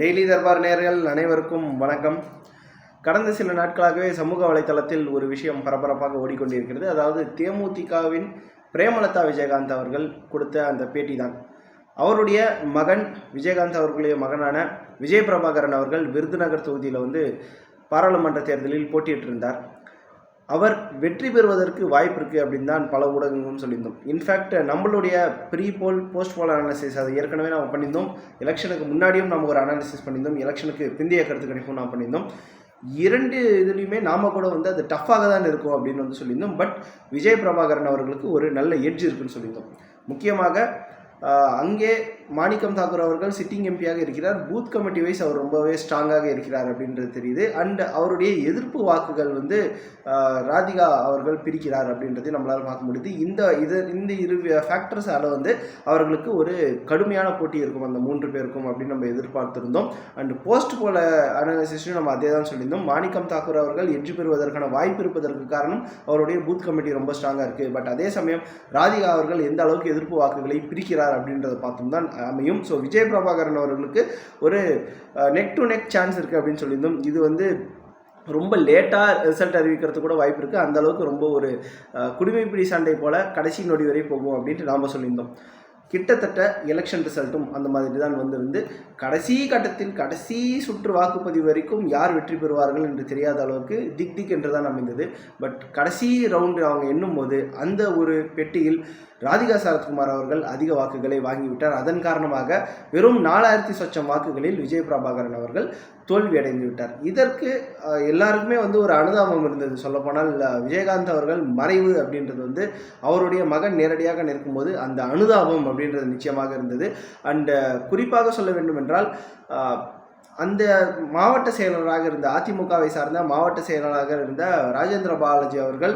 Daily Darbar நேர்கள் அனைவருக்கும் வணக்கம். கடந்த சில நாட்களாகவே சமூக வலைத்தளத்தில் ஒரு விஷயம் பரபரப்பாக ஓடிக்கொண்டிருக்கிறது. அதாவது தேமுதிகவின் பிரேமலதா விஜயகாந்த் அவர்கள் கொடுத்த அந்த பேட்டி தான். அவருடைய மகன் விஜயகாந்த் அவர்களுடைய மகனான விஜய் பிரபாகரன் அவர்கள் விருதுநகர் தொகுதியில் வந்து பாராளுமன்ற தேர்தலில் போட்டியிட்டிருந்தார். அவர் வெற்றி பெறுவதற்கு வாய்ப்பு இருக்குது அப்படின்னு தான் பல ஊடகங்களும் சொல்லியிருந்தோம். இன்ஃபேக்ட் நம்மளுடைய pre poll post poll analysis அது ஏற்கனவே நம்ம பண்ணியிருந்தோம். எலெக்ஷனுக்கு முன்னாடியும் நம்ம ஒரு அனாலிசிஸ் பண்ணியிருந்தோம். எலெக்ஷனுக்கு பிந்தைய கருத்து கணிப்பும் நாம் பண்ணியிருந்தோம். இரண்டு இதுலேயுமே நாம கூட வந்து அது டஃப்பாக தான் இருக்கும் அப்படின்னு வந்து சொல்லியிருந்தோம். பட் விஜய் பிரபாகரன் அவர்களுக்கு ஒரு நல்ல எட்ஜ் இருக்குன்னு சொல்லியிருந்தோம். முக்கியமாக அங்கே மாணிக்கம் தாக்கூர் அவர்கள் சிட்டிங் எம்பியாக இருக்கிறார். பூத் கமிட்டி வைஸ் அவர் ரொம்பவே ஸ்ட்ராங்காக இருக்கிறார் அப்படின்றது தெரியுது. அண்ட் அவருடைய எதிர்ப்பு வாக்குகள் வந்து ராதிகா அவர்கள் பிரிக்கிறார் அப்படின்றதை நம்மளால் பார்க்க முடியுது. இந்த இது இந்த இரு ஃபேக்டர்ஸால் வந்து அவர்களுக்கு ஒரு கடுமையான போட்டி இருக்கும். அந்த மூன்று பேருக்கும் அப்படின்னு நம்ம எதிர்பார்த்திருந்தோம். அண்ட் போஸ்ட் போல அனாலிசிஸும் நம்ம அதே தான் சொல்லியிருந்தோம். மாணிக்கம் தாக்கூர் அவர்கள் வெற்றி பெறுவதற்கான வாய்ப்பு இருப்பதற்கு காரணம் அவருடைய பூத் கமிட்டி ரொம்ப ஸ்ட்ராங்காக இருக்குது பட் அதே சமயம் ராதிகா அவர்கள் எந்த அளவுக்கு எதிர்ப்பு வாக்குகளை பிரிக்கிறார் அப்படின்றத பார்த்தும் தான் அமையும். ஸோ விஜய் பிரபாகரன் அவர்களுக்கு ஒரு நெக் டு நெக் சான்ஸ் இருக்குது அப்படின்னு சொல்லியிருந்தோம். இது வந்து ரொம்ப லேட்டாக ரிசல்ட் அறிவிக்கிறதுக்கு கூட வாய்ப்பு இருக்குது அந்த அளவுக்கு ரொம்ப ஒரு குடிமைப்பிடி சண்டை போல் கடைசி நொடி வரை போகும் அப்படின்ட்டு நாம் சொல்லியிருந்தோம். கிட்டத்தட்ட எலெக்ஷன் ரிசல்ட்டும் அந்த மாதிரி தான் வந்திருந்து கடைசி கட்டத்தில் கடைசி சுற்று வாக்குப்பதிவு வரைக்கும் யார் வெற்றி பெறுவார்கள் என்று தெரியாத அளவுக்கு திக் திக் என்று தான் அமைந்தது. பட் கடைசி ரவுண்டு அவங்க எண்ணும் போது அந்த ஒரு பெட்டியில் ராதிகா சரத்குமார் அவர்கள் அதிக வாக்குகளை வாங்கிவிட்டார். அதன் காரணமாக வெறும் நாலாயிரத்தி சொச்சம் வாக்குகளில் விஜய் பிரபாகரன் அவர்கள் தோல்வி அடைந்து விட்டார் இதற்கு எல்லாருக்குமே வந்து ஒரு அனுதாபம் இருந்தது. சொல்லப்போனால் விஜயகாந்த் அவர்கள் மறைவு அப்படின்றது வந்து அவருடைய மகன் நேரடியாக நிற்கும்போது அந்த அனுதாபம் அப்படின்றது நிச்சயமாக இருந்தது. அண்ட் குறிப்பாக சொல்ல வேண்டும் என்றால் அந்த மாவட்ட செயலராக இருந்த அதிமுகவை சார்ந்த மாவட்ட செயலராக இருந்த ராஜேந்திர பாலாஜி அவர்கள்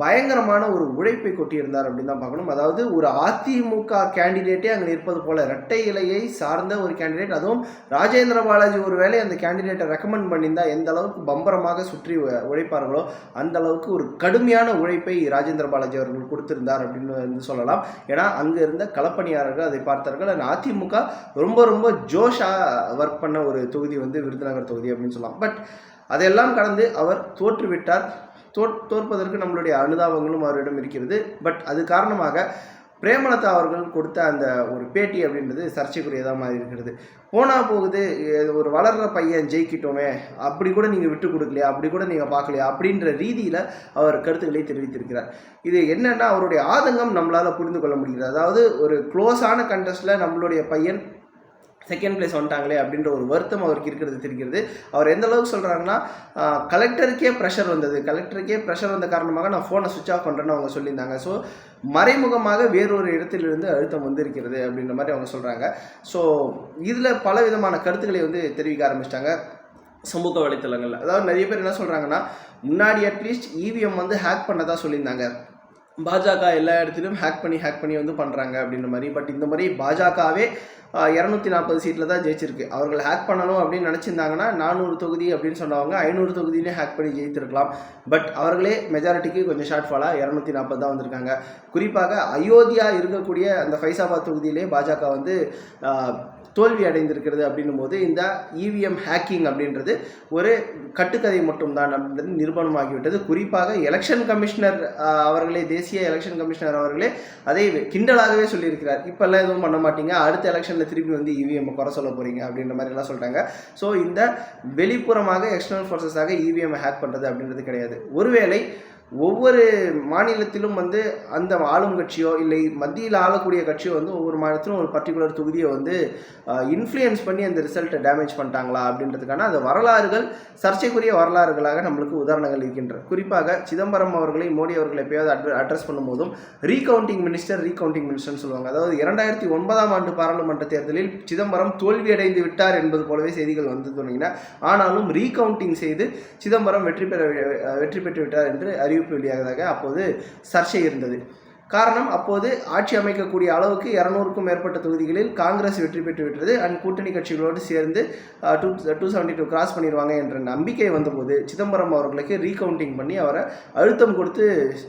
பயங்கரமான ஒரு உழைப்பை கொட்டியிருந்தார் அப்படின்னு தான் பார்க்கணும். அதாவது ஒரு அதிமுக கேண்டிடேட்டே அங்கே இருப்பது போல இரட்டை இலையை சார்ந்த ஒரு கேண்டிடேட் அதுவும் ராஜேந்திர பாலாஜி ஒரு வேளை அந்த கேண்டிடேட்டை ரெக்கமெண்ட் பண்ணியிருந்தா எந்த அளவுக்கு பம்பரமாக சுற்றி உழைப்பார்களோ அந்த அளவுக்கு ஒரு கடுமையான உழைப்பை ராஜேந்திர பாலாஜி அவர்கள் கொடுத்திருந்தார் அப்படின்னு வந்து சொல்லலாம். ஏன்னா அங்கே இருந்த களப்பணியாளர்கள் அதை பார்த்தார்கள். அந்த அதிமுக ரொம்ப ரொம்ப ஜோஷாக ஒர்க் பண்ண ஒரு தொகுதி வந்து விருதுநகர் தொகுதி அப்படின்னு சொல்லலாம். பட் அதையெல்லாம் கடந்து அவர் தோற்றுவிட்டார். தோற்பதற்கு நம்மளுடைய அனுதாபங்களும் அவரிடம் இருக்கிறது. பட் அது காரணமாக பிரேமலதா அவர்கள் கொடுத்த அந்த ஒரு பேட்டி அப்படின்றது சர்ச்சைக்குரியதாக மாறி இருக்கிறது. போனால் போகுது ஒரு வளர்கிற பையன் ஜெயிக்கிட்டோமே அப்படி கூட நீங்கள் விட்டு கொடுக்கலையா அப்படி கூட நீங்கள் பார்க்கலையா அப்படின்ற ரீதியில் அவர் கருத்துக்களை தெரிவித்திருக்கிறார். இது என்னென்னா அவருடைய ஆதங்கம் நம்மளால் புரிந்து கொள்ள முடிகிறது. அதாவது ஒரு க்ளோஸான கண்டஸ்ட்டில் நம்மளுடைய பையன் செகண்ட் பிளேஸ் வந்துட்டாங்களே அப்படின்ற ஒரு வருத்தம் அவருக்கு இருக்கிறது தெரிகிறது. அவர் எந்த அளவுக்கு சொல்கிறாங்கன்னா கலெக்டருக்கே ப்ரெஷர் வந்தது. கலெக்டருக்கே ப்ரெஷர் வந்த காரணமாக நான் ஃபோனை சுவிச் ஆஃப் பண்ணுறேன்னு அவங்க சொல்லியிருந்தாங்க. ஸோ மறைமுகமாக வேறொரு இடத்திலிருந்து அழுத்தம் வந்திருக்கிறது அப்படின்ற மாதிரி அவங்க சொல்கிறாங்க ஸோ இதில் பல விதமான கருத்துக்களை வந்து தெரிவிக்க ஆரம்பிச்சிட்டாங்க சமூக வலைத்தளங்களில். அதாவது நிறைய பேர் என்ன சொல்கிறாங்கன்னா முன்னாடி அட்லீஸ்ட் இவிஎம் வந்து ஹேக் பண்ணதாக சொல்லியிருந்தாங்க. பாஜக எல்லா இடத்துலையும் ஹேக் பண்ணி ஹேக் பண்ணி வந்து பண்ணுறாங்க அப்படின்ற மாதிரி. பட் இந்த மாதிரி பாஜகவே இரநூத்தி நாற்பது சீட்டில் தான் ஜெயிச்சிருக்கு. அவர்கள் ஹேக் பண்ணணும் அப்படின்னு நினச்சிருந்தாங்கன்னா நானூறு தொகுதி அப்படின்னு சொன்னவங்க ஐநூறு தொகுதியிலே ஹேக் பண்ணி ஜெயித்திருக்கலாம். பட் அவர்களே மெஜாரிட்டிக்கு கொஞ்சம் ஷார்ட் ஃபாலாக இரநூத்தி நாற்பது தான் வந்திருக்காங்க. குறிப்பாக அயோத்தியா இருக்கக்கூடிய அந்த ஃபைசாபாத் தொகுதியிலே பாஜக வந்து தோல்வி அடைந்திருக்கிறது அப்படின்னும் போது இந்த இவிஎம் ஹேக்கிங் அப்படின்றது ஒரு கட்டுக்கதை மட்டும்தான் அப்படின்றது நிரூபணமாகிவிட்டது. குறிப்பாக எலெக்ஷன் கமிஷனர் அவர்களே தேசிய எலெக்ஷன் கமிஷனர் அவர்களே அதை கிண்டலாகவே சொல்லியிருக்கிறார். இப்போல்லாம் எதுவும் பண்ண மாட்டீங்க. அடுத்த எலெக்ஷனில் திருப்பி வந்து இவிஎம் குறை சொல்ல போகிறீங்க அப்படின்ற மாதிரி எல்லாம் சொல்கிறாங்க ஸோ இந்த வெளிப்புறமாக எக்ஸ்டர்னல் ஃபோர்ஸஸாக இவிஎம் ஹேக் பண்ணுறது அப்படின்றது கிடையாது. ஒருவேளை ஒவ்வொரு மாநிலத்திலும் வந்து அந்த ஆளும் கட்சியோ இல்லை மத்தியில் ஆளக்கூடிய கட்சியோ வந்து ஒவ்வொரு மாநிலத்திலும் ஒரு பர்டிகுலர் தொகுதியை வந்து இன்ஃப்ளூயன்ஸ் பண்ணி அந்த ரிசல்ட்டை டேமேஜ் பண்ணிட்டாங்களா அப்படின்றதுக்கான அந்த வரலாறுகள் சர்ச்சைக்குரிய வரலாறுகளாக நம்மளுக்கு உதாரணங்கள் இருக்கின்றன. குறிப்பாக சிதம்பரம் அவர்களை மோடி அவர்களை எப்பயாவது அட்ர அட்ரஸ் பண்ணும்போதும் ரீகவுண்டிங் மினிஸ்டர் ரீகவுண்டிங் மினிஸ்டர்னு சொல்லுவாங்க. அதாவது இரண்டாயிரத்தி ஒன்பதாம் ஆண்டு பாராளுமன்ற தேர்தலில் சிதம்பரம் தோல்வியடைந்து விட்டார் என்பது போலவே செய்திகள் வந்து தொடங்கின. ஆனாலும் ரீகவுண்டிங் செய்து சிதம்பரம் வெற்றி பெற வெற்றி பெற்று விட்டார் என்று அறிவிப்பு வெளியாகதாக அப்போது சர்ச்சை இருந்தது. காரணம் அப்போது ஆட்சி அமைக்கக்கூடிய அளவுக்கு இரநூறுக்கும் மேற்பட்ட தொகுதிகளில் காங்கிரஸ் வெற்றி பெற்று விட்டது. அண்ட் கூட்டணி கட்சிகளோடு சேர்ந்து two two seventy two cross பண்ணிடுவாங்க என்ற நம்பிக்கை வந்தபோது சிதம்பரம் அவர்களுக்கு ரீகவுண்டிங் பண்ணி அவரை அழுத்தம் கொடுத்து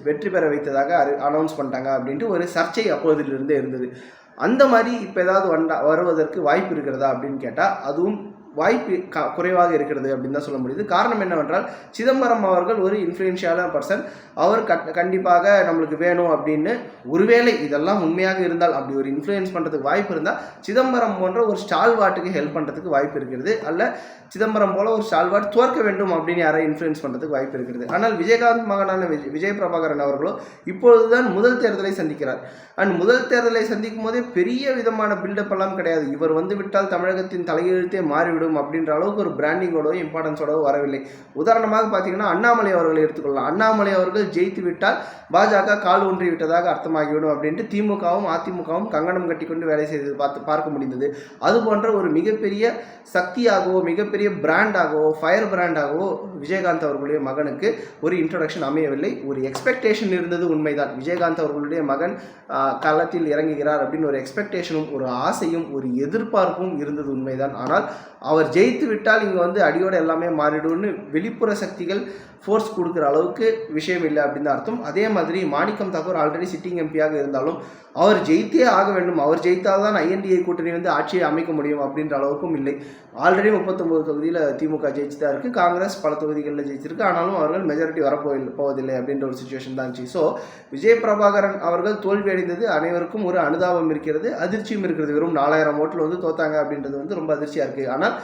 வெற்றி பெற வைத்ததாக அனௌன்ஸ் பண்ணிட்டாங்க அப்படின்ட்டு ஒரு சர்ச்சை அப்போதிலிருந்தே இருந்தது. அந்த மாதிரி இப்போ ஏதாவது வந்தா வருவதற்கு வாய்ப்பு இருக்கிறதா அப்படின்னு கேட்டால் அதுவும் வாய்ப்பு க குறைவாக இருக்கிறது அப்படின்னு தான் சொல்ல முடியுது. காரணம் என்னவென்றால் சிதம்பரம் அவர்கள் ஒரு இன்ஃப்ளூயன்ஷியலான பர்சன் அவர் கட் கண்டிப்பாக நம்மளுக்கு வேணும் அப்படின்னு. ஒருவேளை இதெல்லாம் உண்மையாக இருந்தால் அப்படி ஒரு இன்ஃப்ளூயன்ஸ் பண்ணுறதுக்கு வாய்ப்பு இருந்தால் சிதம்பரம் போன்ற ஒரு ஸ்டால்வாட்டுக்கு ஹெல்ப் பண்ணுறதுக்கு வாய்ப்பு இருக்கிறது. அல்ல சிதம்பரம் போல ஒரு ஸ்டால்வாட் தோற்க வேண்டும் அப்படின்னு யாரை இன்ஃப்ளூயன்ஸ் பண்ணுறதுக்கு வாய்ப்பு இருக்கிறது ஆனால் விஜயகாந்த் மகனான விஜய் விஜய் பிரபாகரன் அவர்களோ இப்பொழுதுதான் முதல் தேர்தலை சந்திக்கிறார். அண்ட் முதல் தேர்தலை சந்திக்கும் போதே பெரிய விதமான பில்டப் எல்லாம் கிடையாது. இவர் வந்து விட்டால் தமிழகத்தின் தலையெழுத்தே மாறிவிடும். அப்படின்ற அளவுக்கு ஒரு பிராண்டிங்கோட இம்பார்ட்டன்ஸோட வரவில்லை. உதாரணமாக பார்த்தீங்கன்னா அண்ணாமலை அவர்களை எடுத்துக்கொள்ளலாம். அண்ணாமலை அவர்கள் ஜெயித்து விட்டால் பாஜக கால் ஊன்றி விட்டதாக அர்த்தமாகிவிடும் அப்படின்ட்டு திமுகவும் அதிமுகவும் கங்கணம் கட்டிக்கொண்டு வேலை செய்தது பார்த்து பார்க்க முடிந்தது. அது போன்ற ஒரு மிகப்பெரிய சக்தியாகவோ மிகப்பெரிய பிராண்டாகவோ ஃபயர் பிராண்டாகவோ விஜயகாந்த் அவர்களுடைய மகனுக்கு ஒரு இன்ட்ரடக்ஷன் அமையவில்லை. ஒரு எக்ஸ்பெக்டேஷன் இருந்தது உண்மைதான். விஜயகாந்த் அவர்களுடைய மகன் களத்தில் இறங்குகிறார் அப்படின்னு ஒரு எக்ஸ்பெக்டேஷனும் ஒரு ஆசையும் ஒரு எதிர்பார்ப்பும் இருந்தது உண்மைதான். ஆனால் அவர் ஜெயித்து விட்டால் இங்கே வந்து அடியோடு எல்லாமே மாறிடும்னு வெளிப்புற சக்திகள் ஃபோர்ஸ் கொடுக்குற அளவுக்கு விஷயம் இல்லை அப்படின்னு தான் அர்த்தம். அதே மாதிரி மாணிக்கம் தாக்கூர் ஆல்ரெடி சிட்டிங் எம்பியாக இருந்தாலும் அவர் ஜெயித்தே ஆக வேண்டும். அவர் ஜெயித்தால் தான் ஐஎன்டிஏ கூட்டணி வந்து ஆட்சியை அமைக்க முடியும் அப்படின்ற அளவுக்கும் இல்லை. ஆல்ரெடி முப்பத்தொம்பது தொகுதியில் திமுக ஜெயிச்சு தான் இருக்குது காங்கிரஸ் பல தொகுதிகளில் ஜெயிச்சிருக்கு. ஆனாலும் அவர்கள் மெஜாரிட்டி வரப்போவில் போவதில்லை அப்படின்ற ஒரு சுச்சுவேஷன் தான் இருந்துச்சு. ஸோ விஜய் பிரபாகரன் அவர்கள் தோல்வி அடைந்தது அனைவருக்கும் ஒரு அனுதாபம் இருக்கிறது. அதிர்ச்சியும் இருக்கிறது. வெறும் நாலாயிரம் ஓட்டில் வந்து தோத்தாங்க அப்படின்றது வந்து ரொம்ப அதிர்ச்சியாக இருக்குது ஆனால்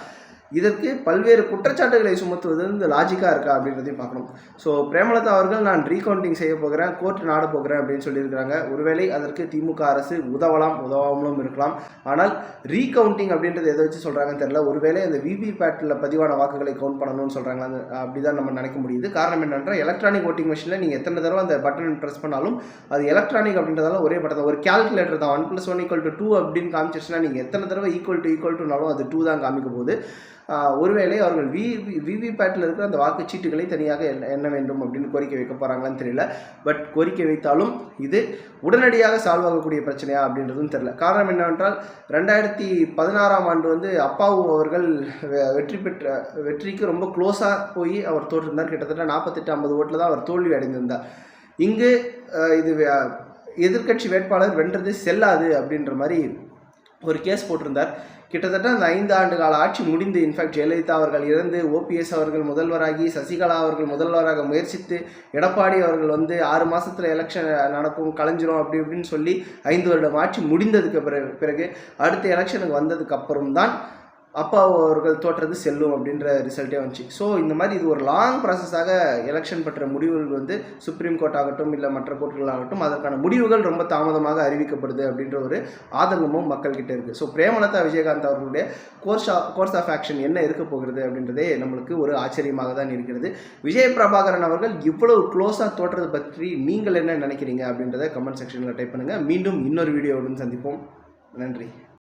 இதற்கு பல்வேறு குற்றச்சாட்டுகளை சுமத்துவது வந்து லாஜிக்காக இருக்கா அப்படின்றதையும் பார்க்கணும். ஸோ பிரேமலதா அவர்கள் நான் ரீகவுண்டிங் செய்ய போகிறேன் கோர்ட் நாட போகிறேன் அப்படின்னு சொல்லியிருக்கிறாங்க. ஒருவேளை அதற்கு திமுக அரசு உதவலாம் உதவாமலும் இருக்கலாம். ஆனால் ரீகவுண்டிங் அப்படின்றது எதை வச்சு சொல்கிறாங்கன்னு தெரியல. ஒருவேளை அந்த விவி பேட்டில் பதிவான வாக்குகளை கவுண்ட் பண்ணணும்னு சொல்கிறாங்க அது அப்படி தான் நம்ம நினைக்க முடியுது. காரணம் என்னென்னா எலக்ட்ரானிக் ஓட்டிங் மிஷினில் நீங்கள் எத்தனை தடவை அந்த பட்டன் ப்ரெஸ் பண்ணாலும் அது எலக்ட்ரானிக் அப்படின்றதால ஒரே பட்டன் தான். ஒரு கேல்குலேட்டர் தான். One plus one equal to two அப்படின்னு காமிச்சிருச்சுன்னா நீங்கள் எத்தனை தடவை ஈக்குவல் டு ஈக்குவல் டுனாலும் அது டூ தான் காமிக்க போகுது. ஒருவேளை அவர்கள் வி விவிபேட்டில் இருக்கிற அந்த வாக்குச்சீட்டுகளை தனியாக எண்ண எண்ண வேண்டும் அப்படின்னு கோரிக்கை வைக்க போகிறாங்களான்னு தெரியல. பட் கோரிக்கை வைத்தாலும் இது உடனடியாக சால்வ் ஆகக்கூடிய பிரச்சனையா அப்படின்றதும் தெரியல. காரணம் என்னவென்றால் ரெண்டாயிரத்தி பதினாறாம் ஆண்டு வந்து அப்பாவு அவர்கள் வெற்றி பெற்ற வெற்றிக்கு ரொம்ப க்ளோஸாக போய் அவர் தோற்றிருந்தார். கிட்டத்தட்ட நாற்பத்தெட்டு ஐம்பது ஓட்டில் தான் அவர் தோல்வி அடைந்திருந்தார். இங்கு இது எதிர்கட்சி எதிர்க்கட்சி வேட்பாளர் வென்றது செல்லாது அப்படின்ற மாதிரி ஒரு கேஸ் போட்டிருந்தார். கிட்டத்தட்ட அந்த ஐந்து ஆண்டு கால ஆட்சி முடிந்து இன்ஃபேக்ட் ஜெயலலிதா அவர்கள் இறந்து ஓபிஎஸ் அவர்கள் முதல்வராகி சசிகலா அவர்கள் முதல்வராக முயற்சித்து எடப்பாடி அவர்கள் வந்து ஆறு மாதத்தில் எலெக்ஷன் நடக்கும் கலைஞ்சிரும் அப்படி இப்படின்னு சொல்லி ஐந்து வருடம் ஆட்சி முடிந்ததுக்கு பிறகு பிறகு அடுத்த எலெக்ஷனுக்கு வந்ததுக்கு அப்புறம் தான் அப்பா அவர்கள் தோற்றது செல்லும் அப்படின்ற ரிசல்ட்டே வந்துச்சு. ஸோ இந்த மாதிரி இது ஒரு லாங் ப்ராசஸாக எலெக்ஷன் பற்ற முடிவுகள் வந்து சுப்ரீம் கோர்ட் ஆகட்டும் இல்லை மற்ற கோர்ட்டுகள் ஆகட்டும் அதற்கான முடிவுகள் ரொம்ப தாமதமாக அறிவிக்கப்படுது அப்படின்ற ஒரு ஆதங்கமும் மக்கள்கிட்ட இருக்குது ஸோ பிரேமலதா விஜயகாந்த் அவர்களுடைய கோர்ஸ் கோர்ஸ் ஆஃப் ஆக்ஷன் என்ன இருக்க போகிறது அப்படின்றதே நம்மளுக்கு ஒரு ஆச்சரியமாக தான் இருக்கிறது. விஜய் பிரபாகரன் அவர்கள் இவ்வளவு க்ளோஸாக தோற்றது பற்றி நீங்கள் என்ன நினைக்கிறீங்க அப்படின்றத கமெண்ட் செக்ஷனில் டைப் பண்ணுங்கள் மீண்டும் இன்னொரு வீடியோவுடன் சந்திப்போம். நன்றி.